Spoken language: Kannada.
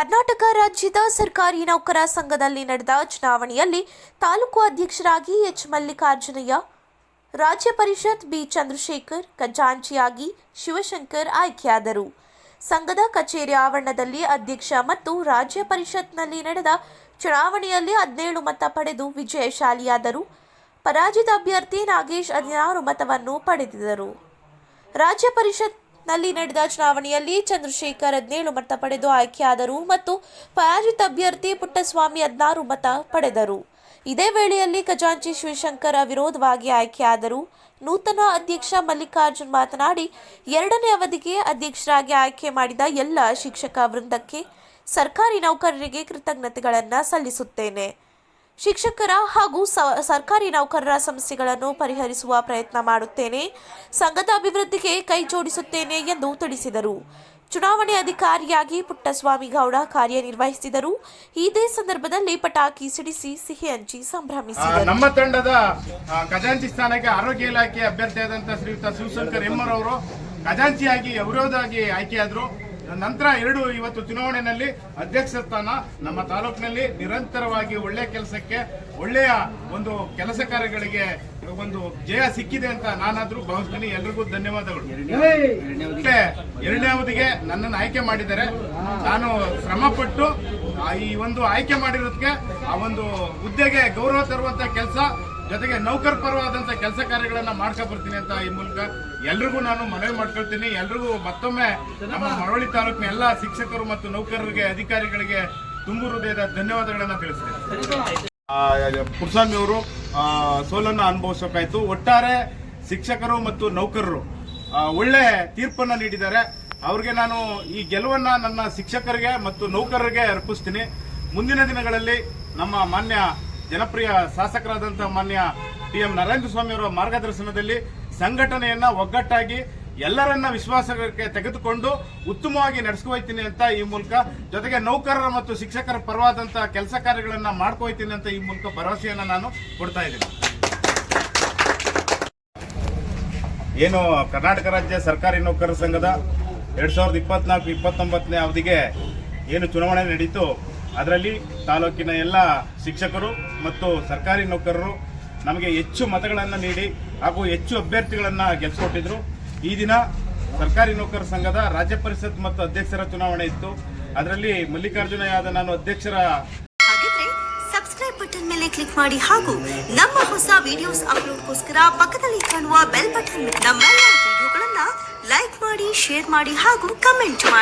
ಕರ್ನಾಟಕ ರಾಜ್ಯದ ಸರ್ಕಾರಿ ನೌಕರ ಸಂಘದಲ್ಲಿ ನಡೆದ ಚುನಾವಣೆಯಲ್ಲಿ ತಾಲೂಕು ಅಧ್ಯಕ್ಷರಾಗಿ ಎಚ್ ಮಲ್ಲಿಕಾರ್ಜುನಯ್ಯ, ರಾಜ್ಯ ಪರಿಷತ್ ಬಿ ಚಂದ್ರಶೇಖರ್, ಖಜಾಂಚಿಯಾಗಿ ಶಿವಶಂಕರ್ ಆಯ್ಕೆಯಾದರು. ಸಂಘದ ಕಚೇರಿ ಆವರಣದಲ್ಲಿ ಅಧ್ಯಕ್ಷ ಮತ್ತು ರಾಜ್ಯ ಪರಿಷತ್ನಲ್ಲಿ ನಡೆದ ಚುನಾವಣೆಯಲ್ಲಿ ಹದಿನೇಳು ಮತ ಪಡೆದು ವಿಜಯಶಾಲಿಯಾದರು. ಪರಾಜಿತ ಅಭ್ಯರ್ಥಿ ನಾಗೇಶ್ ಹದಿನಾರು ಮತವನ್ನು ಪಡೆದಿದ್ದರು. ರಾಜ್ಯ ಪರಿಷತ್ನಲ್ಲಿ ನಡೆದ ಚುನಾವಣೆಯಲ್ಲಿ ಚಂದ್ರಶೇಖರ್ ಹದಿನೇಳು ಮತ ಪಡೆದು ಆಯ್ಕೆಯಾದರು ಮತ್ತು ಪರಾಜಿತ ಅಭ್ಯರ್ಥಿ ಪುಟ್ಟಸ್ವಾಮಿ ಹದಿನಾರು ಮತ ಪಡೆದರು. ಇದೇ ವೇಳೆಯಲ್ಲಿ ಖಜಾಂಚಿ ಶಿವಶಂಕರ್ ವಿರೋಧವಾಗಿ ಆಯ್ಕೆಯಾದರು. ನೂತನ ಅಧ್ಯಕ್ಷ ಮಲ್ಲಿಕಾರ್ಜುನ್ ಮಾತನಾಡಿ, ಎರಡನೇ ಅವಧಿಗೆ ಅಧ್ಯಕ್ಷರಾಗಿ ಆಯ್ಕೆ ಮಾಡಿದ ಎಲ್ಲ ಶಿಕ್ಷಕ ವೃಂದಕ್ಕೆ ಸರ್ಕಾರಿ ನೌಕರರಿಗೆ ಕೃತಜ್ಞತೆಗಳನ್ನು ಸಲ್ಲಿಸುತ್ತೇನೆ. ಶಿಕ್ಷಕರ ಹಾಗೂ ಸರ್ಕಾರಿ ನೌಕರರ ಸಮಸ್ಯೆಗಳನ್ನು ಪರಿಹರಿಸುವ ಪ್ರಯತ್ನ ಮಾಡುತ್ತೇನೆ. ಸಂಘದ ಅಭಿವೃದ್ಧಿಗೆ ಕೈ ಜೋಡಿಸುತ್ತೇನೆ ಎಂದು ತಿಳಿಸಿದರು. ಚುನಾವಣೆ ಅಧಿಕಾರಿಯಾಗಿ ಪುಟ್ಟಸ್ವಾಮಿ ಗೌಡ ಕಾರ್ಯನಿರ್ವಹಿಸಿದರು. ಇದೇ ಸಂದರ್ಭದಲ್ಲಿ ಪಟಾಕಿ ಸಿಡಿಸಿ ಸಿಹಿ ಹಂಚಿ ಸಂಭ್ರಮಿಸಿದರು. ನಮ್ಮ ತಂಡದ ಖಜಾಂಚಿ ಸ್ಥಾನಕ್ಕೆ ಆರೋಗ್ಯ ಇಲಾಖೆ ಅಭ್ಯರ್ಥಿಯಾದಂತಹ ಶ್ರೀಯುತ ಶಿವಶಂಕರ್ ಎಮ್ಮರ್ ಅವರು ಖಜಾಂಚಿಯಾಗಿ ಅವರೋಧಾಗಿ ಆಯ್ಕೆಯಾದ್ರು. ನಂತರ ಎರಡು ಇವತ್ತು ಚುನಾವಣೆಯಲ್ಲಿ ಅಧ್ಯಕ್ಷ ಸ್ಥಾನ ನಮ್ಮ ತಾಲೂಕಿನಲ್ಲಿ ನಿರಂತರವಾಗಿ ಒಳ್ಳೆಯ ಕೆಲಸಕ್ಕೆ, ಒಳ್ಳೆಯ ಒಂದು ಕೆಲಸ ಕಾರ್ಯಗಳಿಗೆ ಒಂದು ಜಯ ಸಿಕ್ಕಿದೆ ಅಂತ ನಾನಾದ್ರೂ ಭಾವಿಸ್ತೀನಿ. ಎಲ್ರಿಗೂ ಧನ್ಯವಾದಗಳು. ಎರಡನೇ ಅವಧಿಗೆ ನನ್ನನ್ನು ಆಯ್ಕೆ ಮಾಡಿದ್ದಾರೆ. ನಾನು ಶ್ರಮಪಟ್ಟು ಈ ಒಂದು ಆಯ್ಕೆ ಮಾಡಿರೋದಕ್ಕೆ, ಆ ಒಂದು ಹುದ್ದೆಗೆ ಗೌರವ ತರುವಂತ ಕೆಲಸ ಜೊತೆಗೆ ನೌಕರ ಪರವಾದಂತ ಕೆಲಸ ಕಾರ್ಯಗಳನ್ನ ಮಾಡ್ಕೊ ಬರ್ತೀನಿ ಅಂತ ಈ ಮೂಲಕ ಎಲ್ರಿಗೂ ನಾನು ಮನವಿ ಮಾಡ್ಕೊಳ್ತೀನಿ. ಎಲ್ರಿಗೂ ಮತ್ತೊಮ್ಮೆ ನಮ್ಮ ಮರವಳ್ಳಿ ತಾಲೂಕಿನ ಎಲ್ಲ ಶಿಕ್ಷಕರು ಮತ್ತು ನೌಕರರಿಗೆ, ಅಧಿಕಾರಿಗಳಿಗೆ ತುಂಬು ಹೃದಯದ ಧನ್ಯವಾದಗಳನ್ನ ತಿಳಿಸ್ತೇನೆ. ಪುರಸ್ವಾಮಿ ಅವರು ಸೋಲನ್ನು ಅನುಭವಿಸಬೇಕಾಯ್ತು. ಒಟ್ಟಾರೆ ಶಿಕ್ಷಕರು ಮತ್ತು ನೌಕರರು ಒಳ್ಳೆ ತೀರ್ಪನ್ನ ನೀಡಿದ್ದಾರೆ. ಅವ್ರಿಗೆ ನಾನು ಈ ಗೆಲುವನ್ನ ನನ್ನ ಶಿಕ್ಷಕರಿಗೆ ಮತ್ತು ನೌಕರರಿಗೆ ಅರ್ಪಿಸ್ತೀನಿ. ಮುಂದಿನ ದಿನಗಳಲ್ಲಿ ನಮ್ಮ ಮಾನ್ಯ ಜನಪ್ರಿಯ ಶಾಸಕರಾದಂತಹ ಮಾನ್ಯ ಟಿ ಎಂ ನರೇಂದ್ರ ಸ್ವಾಮಿ ಅವರ ಮಾರ್ಗದರ್ಶನದಲ್ಲಿ ಸಂಘಟನೆಯನ್ನ ಒಗ್ಗಟ್ಟಾಗಿ ಎಲ್ಲರನ್ನ ವಿಶ್ವಾಸಕ್ಕೆ ತೆಗೆದುಕೊಂಡು ಉತ್ತಮವಾಗಿ ನಡೆಸ್ಕೊಯ್ತೀನಿ ಅಂತ ಈ ಮೂಲಕ, ಜೊತೆಗೆ ನೌಕರರ ಮತ್ತು ಶಿಕ್ಷಕರ ಪರವಾದಂತ ಕೆಲಸ ಕಾರ್ಯಗಳನ್ನ ಮಾಡ್ಕೊಯ್ತೀನಿ ಅಂತ ಈ ಮೂಲಕ ಭರವಸೆಯನ್ನ ನಾನು ಕೊಡ್ತಾ ಇದ್ದೀನಿ. ಏನು ಕರ್ನಾಟಕ ರಾಜ್ಯ ಸರ್ಕಾರಿ ನೌಕರರ ಸಂಘದ ಎರಡ್ ಸಾವಿರದ ಇಪ್ಪತ್ನಾಲ್ಕು, ಇಪ್ಪತ್ತೊಂಬತ್ತನೇ ಅವಧಿಗೆ ಏನು ಚುನಾವಣೆ ನಡೀತು ಅದರಲ್ಲಿ ತಾಲೂಕಿನ ಎಲ್ಲ ಶಿಕ್ಷಕರು ಮತ್ತು ಸರ್ಕಾರಿ ನೌಕರರು ನಮಗೆ ಹೆಚ್ಚು ಮತಗಳನ್ನು ನೀಡಿ ಹಾಗೂ ಹೆಚ್ಚು ಅಭ್ಯರ್ಥಿಗಳನ್ನು ಗೆಲ್ಲಿಸ್ಕೊಟ್ಟಿದ್ರು ಈ ದಿನ ಸರ್ಕಾರಿ ನೌಕರ ಸಂಘದ ರಾಜ್ಯ ಪರಿಷತ್ ಮತ್ತು ಅಧ್ಯಕ್ಷರ ಚುನಾವಣೆ ಇತ್ತು. ಅದರಲ್ಲಿ ಮಲ್ಲಿಕಾರ್ಜುನ ಯಾದವ್ ನಾನು ಅಧ್ಯಕ್ಷರ ಸಬ್ಸ್ಕ್ರೈಬ್ ಬಟನ್ ಮೇಲೆ ಕ್ಲಿಕ್ ಮಾಡಿ ಹಾಗೂ ನಮ್ಮ ಹೊಸ ವಿಡಿಯೋಸ್ ಅಪ್ಲೋಡ್ಗೋಸ್ಕರ ಪಕ್ಕದಲ್ಲಿ ಕಾಣುವ ಬೆಲ್ ಬಟನ್ ನಮ್ಮೆಲ್ಲ ವಿಡಿಯೋಗಳನ್ನ ಲೈಕ್ ಮಾಡಿ ಶೇರ್ ಮಾಡಿ ಹಾಗೂ ಕಮೆಂಟ್ ಮಾಡಿ.